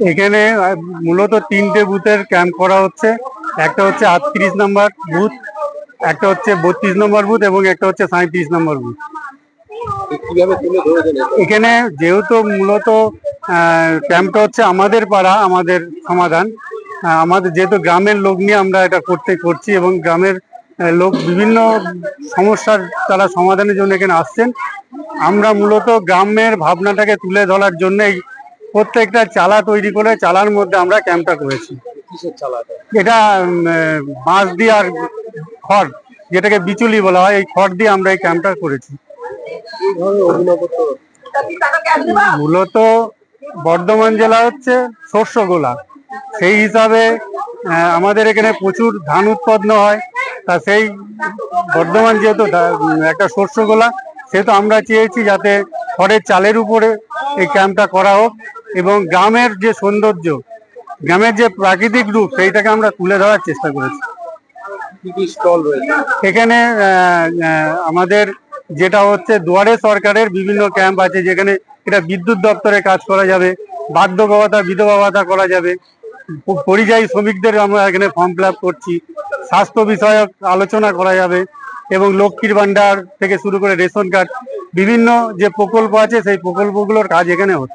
এখানে মূলত তিনটে বুথের ক্যাম্প করা হচ্ছে। একটা হচ্ছে আটত্রিশ নম্বর বুথ একটা হচ্ছে বত্রিশ নম্বর বুথ এবং একটা হচ্ছে সাঁত্রিশ নম্বর বুথ? এখানে যেহেতু মূলত ক্যাম্পটা হচ্ছে আমাদের পাড়া আমাদের সমাধান আমাদের যেহেতু গ্রামের লোক নিয়ে আমরা এটা করতে করছি এবং গ্রামের লোক বিভিন্ন সমস্যার তারা সমাধানের জন্য এখানে আসছেন। আমরা মূলত গ্রামের ভাবনাটাকে তুলে ধরার জন্যই প্রত্যেকটা চালা তৈরি করে চালার মধ্যে আমরা ক্যাম্পটা করেছি। এটা? বাঁশ দিয়ে আর খড় যেটাকে বিচুলি বলা হয় এই খড় দিয়ে আমরা এই ক্যাম্পটা করেছি। মূলত বর্ধমান জেলা হচ্ছে শস্য গোলা সেই হিসাবে আমাদের এখানে প্রচুর ধান উৎপন্ন হয়। তা সেই বর্ধমান যেহেতু একটা শস্য গোলা সেহেতু আমরা চেয়েছি যাতে খড়ের চালের উপরে এই ক্যাম্পটা করা হোক। এবং গ্রামের যে সৌন্দর্য গ্রামের যে প্রাকৃতিক রূপ সেইটাকে আমরা তুলে ধরার চেষ্টা করেছি। স্টল রয়েছে? এখানে আমাদের যেটা হচ্ছে দুয়ারে সরকারের বিভিন্ন ক্যাম্প আছে যেখানে এটা বিদ্যুৎ দপ্তরে কাজ করা যাবে বার্ধক্য ভাতা বিধবা ভাতা করা যাবে। পরিযায়ী শ্রমিকদের আমরা এখানে ফর্ম ফিল করছি স্বাস্থ্য বিষয়ক আলোচনা করা যাবে এবং লক্ষ্মীর ভান্ডার থেকে শুরু করে রেশন কার্ড বিভিন্ন যে প্রকল্প আছে সেই প্রকল্পগুলোর কাজ এখানে হচ্ছে।